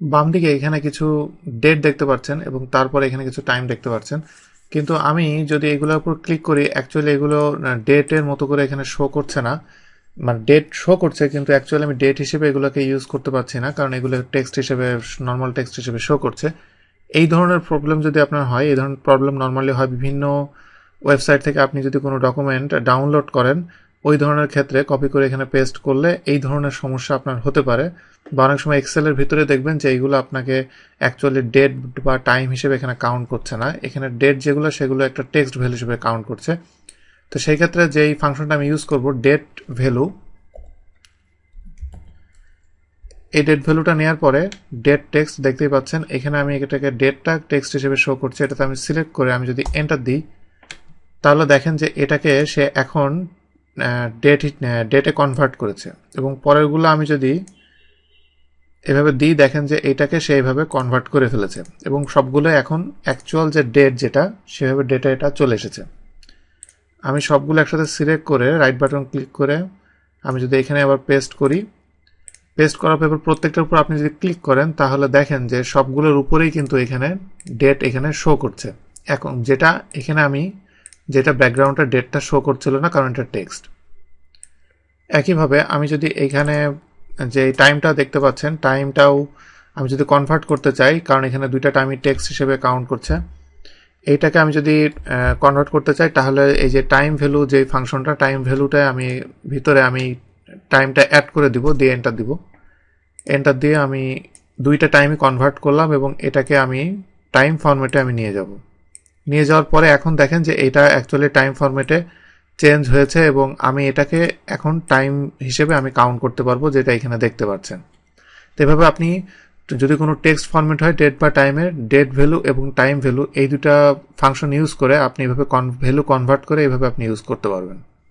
বাম দিকে এখানে কিছু ডেট দেখতে পাচ্ছেন এবং তারপরে এখানে কিছু টাইম দেখতে পাচ্ছেন। কিন্তু আমি যদি এগুলোর উপর ক্লিক করি অ্যাকচুয়ালি এগুলো ডেটের মতো করে এখানে শো করছে না। মানে ডেট শো করছে, কিন্তু অ্যাকচুয়ালি আমি ডেট হিসেবে এগুলোকে ইউজ করতে পারছি না, কারণ এগুলো টেক্সট হিসেবে নর্মাল টেক্সট হিসেবে শো করছে। এই ধরনের প্রবলেম যদি আপনার হয়, এই ধরনের প্রবলেম নর্মালি হয় বিভিন্ন ওয়েবসাইট থেকে আপনি যদি কোনো ডকুমেন্ট ডাউনলোড করেন ওই ধরনের ক্ষেত্রে কপি করে এখানে পেস্ট করলে এই ধরনের সমস্যা আপনার হতে পারে। বা অনেক সময় এক্সেলের ভিতরে দেখবেন যে এইগুলো আপনাকে অ্যাকচুয়ালি ডেট বা টাইম হিসেবে এখানে কাউন্ট করছে না। এখানে ডেট যেগুলো, সেগুলো একটা টেক্সট ভ্যালু হিসেবে কাউন্ট করছে। তো সেই ক্ষেত্রে যেই ফাংশনটা আমি ইউজ করব ডেট ভ্যালু এই ডেট ভ্যালুটা নেওয়ার পরে ডেট টেক্সট দেখতেই পাচ্ছেন, এখানে আমি এটাকে ডেটটা টেক্সট হিসেবে শো করছে, এটাতে আমি সিলেক্ট করে আমি যদি এন্টার দিই, তাহলে দেখেন যে এটাকে সে এখন ডেট ডেটে কনভার্ট করেছে। এবং পরেরগুলো আমি যদি এভাবে দিই, দেখেন যে এটাকে সে এইভাবে কনভার্ট করে ফেলেছে। এবং সবগুলো এখন অ্যাকচুয়াল যে ডেট যেটা, সেভাবে ডেটা এটা চলে এসেছে। আমি সবগুলো একসাথে সিলেক্ট করে রাইট বাটন ক্লিক করে আমি যদি এখানে আবার পেস্ট করি পেস্ট করার পর প্রত্যেকটার উপর আপনি যদি ক্লিক করেন, তাহলে দেখেন যে সবগুলোর উপরেই কিন্তু এখানে ডেট এখানে শো করছে। এখন যেটা এখানে আমি যেটা ব্যাকগ্রাউন্ডটা ডেটটা শো করছিল না, কারণ এটা টেক্সট একইভাবে আমি যদি এখানে যে টাইমটা দেখতে পাচ্ছেন টাইমটাও আমি যদি কনভার্ট করতে চাই, কারণ এখানে দুইটা টাইমই টেক্সট হিসেবে কাউন্ট করছে, এইটাকে আমি যদি কনভার্ট করতে চাই, তাহলে এই যে টাইম ভ্যালু যে ফাংশনটা টাইম ভ্যালুটা আমি ভিতরে আমি টাইমটা অ্যাড করে দিব, দিয়ে এন্টার দিব। এন্টার দিয়ে আমি দুইটা টাইমই কনভার্ট করলাম এবং এটাকে আমি টাইম ফরম্যাটে আমি নিয়ে যাব। নিয়ে যাওয়ার পরে এখন দেখেন যে এটা অ্যাকচুয়ালি টাইম ফরম্যাটে চেঞ্জ হয়েছে এবং আমি এটাকে এখন টাইম হিসেবে আমি কাউন্ট করতে পারব যেটা এখানে দেখতে পাচ্ছেন। তো এভাবে আপনি যদি কোনো টেক্সট ফরম্যাট হয় ডেট বা টাইমের ডেট ভ্যালু এবং টাইম ভ্যালু এই দুটা ফাংশন ইউজ করে আপনি এভাবে ভ্যালু কনভার্ট করে এভাবে আপনি ইউজ করতে পারবেন।